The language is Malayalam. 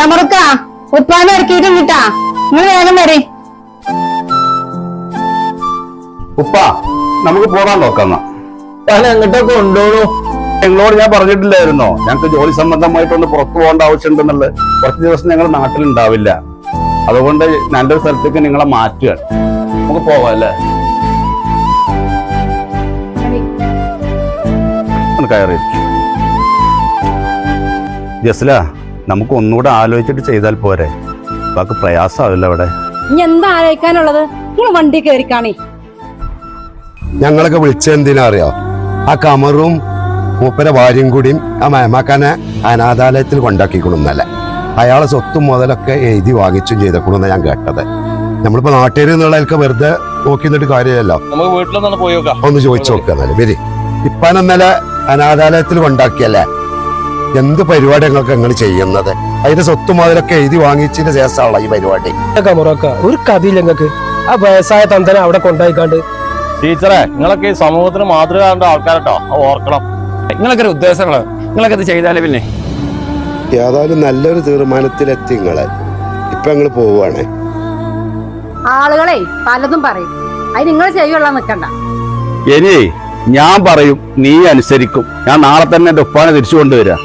തമറുക്ക ഉപ്പാനെ ഇറക്കിയിട്ടും കിട്ടാ നിങ്ങൾ വേഗം വരെ. ഉപ്പ നമുക്ക് പോകാൻ നോക്കാം ഞാൻ എങ്ങോട്ടൊക്കെ നിങ്ങളോട് ഞാൻ പറഞ്ഞിട്ടില്ലായിരുന്നോ? ഞങ്ങൾക്ക് ജോലി സംബന്ധമായിട്ടൊന്ന് പുറത്തു പോകേണ്ട ആവശ്യമുണ്ടെന്നുള്ളത് കുറച്ച് ദിവസം ഞങ്ങൾ നാട്ടിലുണ്ടാവില്ല. അതുകൊണ്ട് നല്ലൊരു സ്ഥലത്തേക്ക് നിങ്ങളെ മാറ്റുകയാണ്. നമുക്ക് പോവാം അല്ലേ? കയറി. ജസ്ല നമുക്ക് ഒന്നുകൂടെ ആലോചിച്ചിട്ട് ചെയ്താൽ പോരെ. ബാക്കി പ്രയാസമാവില്ല അവിടെ. ഇനി എന്താ ആലോചിക്കാനുള്ളത്? നിങ്ങൾ വണ്ടി കയറി കാണി. ഞങ്ങളൊക്കെ വിളിച്ച എന്തിനാ അറിയോ? ആ കമറും മൂപ്പരെ ഭാര്യയും കൂടിയും ആ മേമാക്കാനെ അനാഥാലയത്തിൽ കൊണ്ടാക്കിക്കൊടുന്നല്ലേ അയാളെ സ്വത്തും മുതലൊക്കെ എഴുതി വാങ്ങിച്ചും ചെയ്തക്കൊടുന്ന ഞാൻ കേട്ടത്. നമ്മളിപ്പോ നാട്ടുകാർ എന്നുള്ളതൊക്കെ വെറുതെ നോക്കി നിന്നിട്ട് കാര്യമല്ലോ നമുക്ക് വീട്ടിലൊന്നാണ് പോയി നോക്കാം. ഒന്ന് ചോദിച്ചു നോക്കുക എന്നാലും. വരി. അനാഥാലയത്തിൽ കൊണ്ടാക്കിയല്ലേ? എന്ത് പരിപാടി ഞങ്ങൾക്ക് നിങ്ങൾ ചെയ്യുന്നത്? അതിന്റെ സ്വത്തും അതിലൊക്കെ എഴുതി വാങ്ങിച്ചതിന് ശേഷമുള്ള ഈ പരിപാടി. ഒരു കഥ ഞങ്ങൾക്ക് ആ വയസ്സായ തന്തനെ അവിടെ കൊണ്ടായിക്കാണ്ട്. ടീച്ചറെ നിങ്ങളൊക്കെ ഈ സമൂഹത്തിന് മാതൃക കണ്ട ആൾക്കാരട്ടോ. അത് ഓർക്കണം. നിങ്ങളൊക്കെ ഒരു ഉദ്ദേശങ്ങൾ? നിങ്ങളൊക്കെ ഇത് ചെയ്താലേ പിന്നെ? ഏതായാലും നല്ലൊരു തീരുമാനത്തിലെത്തി നിങ്ങളെ ഇപ്പൊ ഞങ്ങൾ പോവുകയാണേ ആളുകളെ പലതും പറയും. അത് നിങ്ങൾ ചെയ്യുള്ള നിക്കണ്ട. ഇനി ഞാൻ പറയും നീ അനുസരിക്കും. ഞാൻ നാളെ തന്നെ എന്റെ ഉപ്പാനെ തിരിച്ചു കൊണ്ടുവരാം.